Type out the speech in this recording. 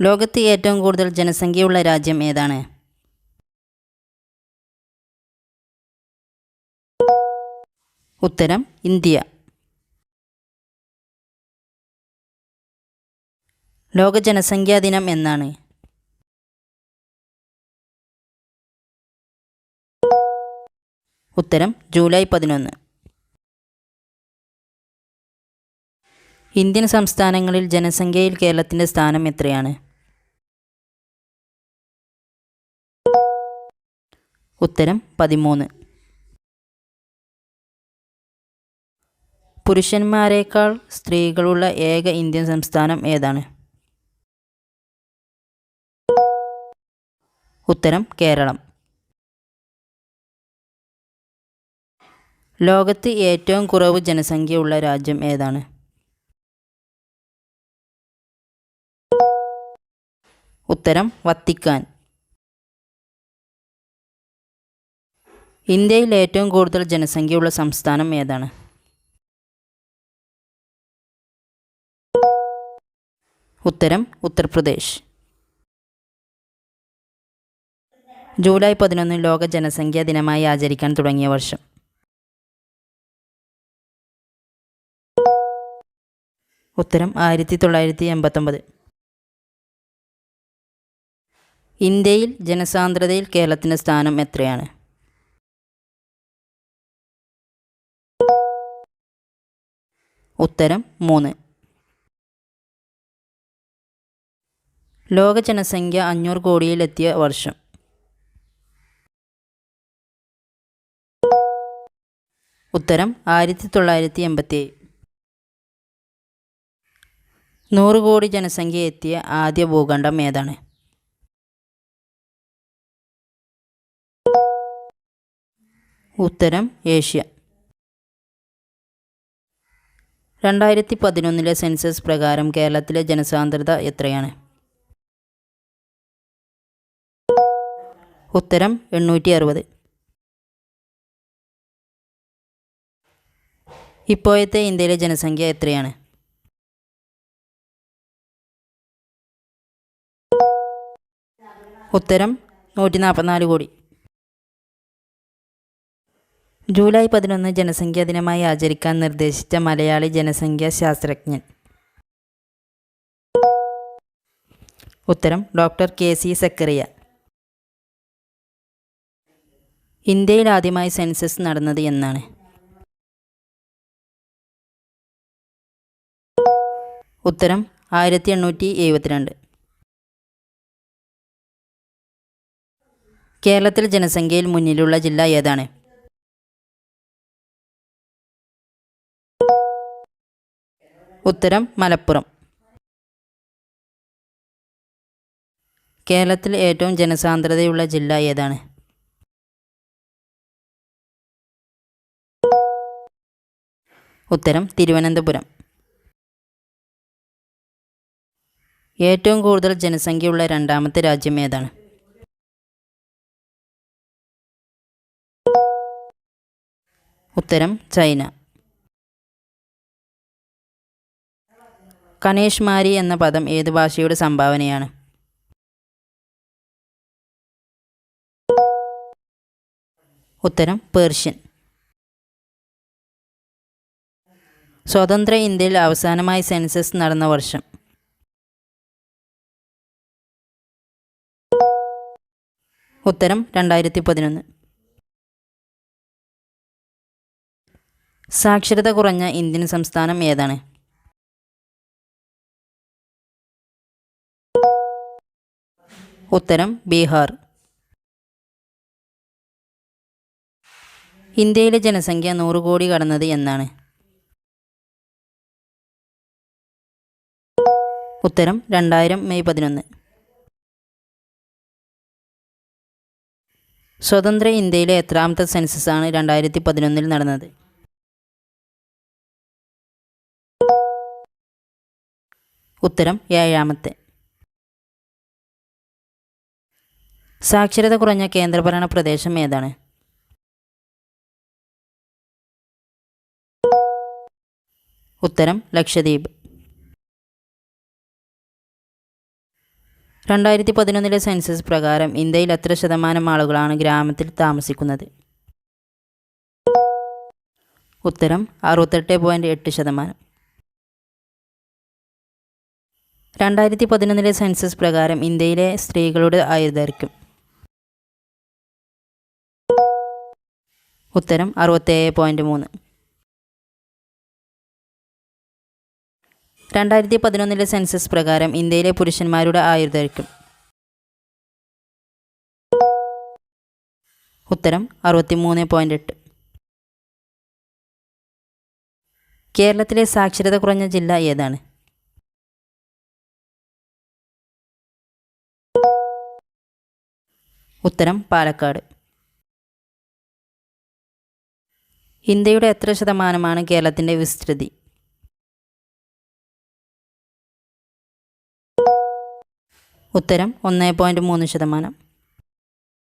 ലോകത്ത് ഏറ്റവും കൂടുതൽ ജനസംഖ്യയുള്ള രാജ്യം ഏതാണ്? ഉത്തരം ഇന്ത്യ. ലോക ജനസംഖ്യാ ദിനം എന്നാണ്. ഉത്തരം ജൂലൈ പതിനൊന്ന്. ഇന്ത്യൻ സംസ്ഥാനങ്ങളിൽ ജനസംഖ്യയിൽ കേരളത്തിന്റെ സ്ഥാനം എത്രയാണ്? ഉത്തരം പതിമൂന്ന്. പുരുഷന്മാരെക്കാൾ സ്ത്രീകളുള്ള ഏക ഇന്ത്യൻ സംസ്ഥാനം ഏതാണ്? ഉത്തരം കേരളം. ലോകത്ത് ഏറ്റവും കുറവ് ജനസംഖ്യയുള്ള രാജ്യം ഏതാണ്? ഉത്തരം വത്തിക്കാൻ. ഇന്ത്യയിൽ ഏറ്റവും കൂടുതൽ ജനസംഖ്യയുള്ള സംസ്ഥാനം ഏതാണ്? ഉത്തരം ഉത്തർപ്രദേശ്. ജൂലൈ പതിനൊന്ന് ലോക ജനസംഖ്യാ ദിനമായി ആചരിക്കാൻ തുടങ്ങിയ വർഷം. ഉത്തരം ആയിരത്തി തൊള്ളായിരത്തി എൺപത്തൊമ്പത് ഇന്ത്യയിൽ ജനസാന്ദ്രതയിൽ കേരളത്തിന്റെ സ്ഥാനം എത്രയാണ്? ഉത്തരം മൂന്ന്. ലോക ജനസംഖ്യ അഞ്ഞൂറ് കോടിയിലെത്തിയ വർഷം. ഉത്തരം ആയിരത്തി തൊള്ളായിരത്തി എൺപത്തി നൂറ് കോടി ജനസംഖ്യ എത്തിയ ആദ്യ ഭൂഖണ്ഡം ഏതാണ്? ഉത്തരം ഏഷ്യ. രണ്ടായിരത്തി പതിനൊന്നിലെ സെൻസസ് പ്രകാരം കേരളത്തിലെ ജനസാന്ദ്രത എത്രയാണ്? ഉത്തരം എണ്ണൂറ്റി അറുപത് ഇപ്പോഴത്തെ ഇന്ത്യയിലെ ജനസംഖ്യ എത്രയാണ്? ഉത്തരം നൂറ്റി നാൽപ്പത്തിനാല് കോടി. ജൂലൈ പതിനൊന്ന് ജനസംഖ്യാ ദിനമായി ആചരിക്കാൻ നിർദ്ദേശിച്ച മലയാളി ജനസംഖ്യാ ശാസ്ത്രജ്ഞൻ. ഉത്തരം ഡോക്ടർ കെ സി സക്കറിയ. ഇന്ത്യയിൽ ആദ്യമായി സെൻസസ് നടന്നത് എന്നാണ്. ഉത്തരം ആയിരത്തി എണ്ണൂറ്റി എഴുപത്തിരണ്ട് കേരളത്തിൽ ജനസംഖ്യയിൽ മുന്നിലുള്ള ജില്ല ഏതാണ്? ഉത്തരം മലപ്പുറം. കേരളത്തിൽ ഏറ്റവും ജനസാന്ദ്രതയുള്ള ജില്ല ഏതാണ്? ഉത്തരം തിരുവനന്തപുരം. ഏറ്റവും കൂടുതൽ ജനസംഖ്യയുള്ള രണ്ടാമത്തെ രാജ്യം ഏതാണ്? ഉത്തരം ചൈന. കനേഷ്മാരി എന്ന പദം ഏത് ഭാഷയുടെ സംഭാവനയാണ്? ഉത്തരം പേർഷ്യൻ. സ്വതന്ത്ര ഇന്ത്യയിൽ അവസാനമായി സെൻസസ് നടന്ന വർഷം. ഉത്തരം രണ്ടായിരത്തി പതിനൊന്ന് സാക്ഷരത കുറഞ്ഞ ഇന്ത്യൻ സംസ്ഥാനം ഏതാണ്? ഉത്തരം ബീഹാർ. ഇന്ത്യയിലെ ജനസംഖ്യ നൂറ് കോടി കടന്നത് എന്നാണ്. ഉത്തരം രണ്ടായിരം മെയ് പതിനൊന്ന്. സ്വതന്ത്ര ഇന്ത്യയിലെ എത്രാമത്തെ സെൻസസ് ആണ് രണ്ടായിരത്തി പതിനൊന്നിൽ നടന്നത്. ഉത്തരം ഏഴാമത്തെ. സാക്ഷരത കുറഞ്ഞ കേന്ദ്രഭരണ പ്രദേശം ഏതാണ്? ഉത്തരം ലക്ഷദ്വീപ്. രണ്ടായിരത്തി പതിനൊന്നിലെ സെൻസസ് പ്രകാരം ഇന്ത്യയിൽ എത്ര ശതമാനം ആളുകളാണ് ഗ്രാമത്തിൽ താമസിക്കുന്നത്? ഉത്തരം അറുപത്തെട്ട് പോയിന്റ് എട്ട് ശതമാനം. രണ്ടായിരത്തി പതിനൊന്നിലെ സെൻസസ് പ്രകാരം ഇന്ത്യയിലെ സ്ത്രീകളുടെ ആയുർദൈർഘ്യം. ഉത്തരം അറുപത്തേഴ് പോയിന്റ് മൂന്ന്. രണ്ടായിരത്തി പതിനൊന്നിലെ സെൻസസ് പ്രകാരം ഇന്ത്യയിലെ പുരുഷന്മാരുടെ ആയുർദൈർഘ്യം. ഉത്തരം അറുപത്തിമൂന്ന് പോയിന്റ് എട്ട്. കേരളത്തിലെ സാക്ഷരത കുറഞ്ഞ ജില്ല ഏതാണ്? ഉത്തരം പാലക്കാട്. ഇന്ത്യയുടെ എത്ര ശതമാനമാണ് കേരളത്തിന്റെ വിസ്തൃതി? ഉത്തരം ഒന്ന് പോയിന്റ് മൂന്ന് ശതമാനം.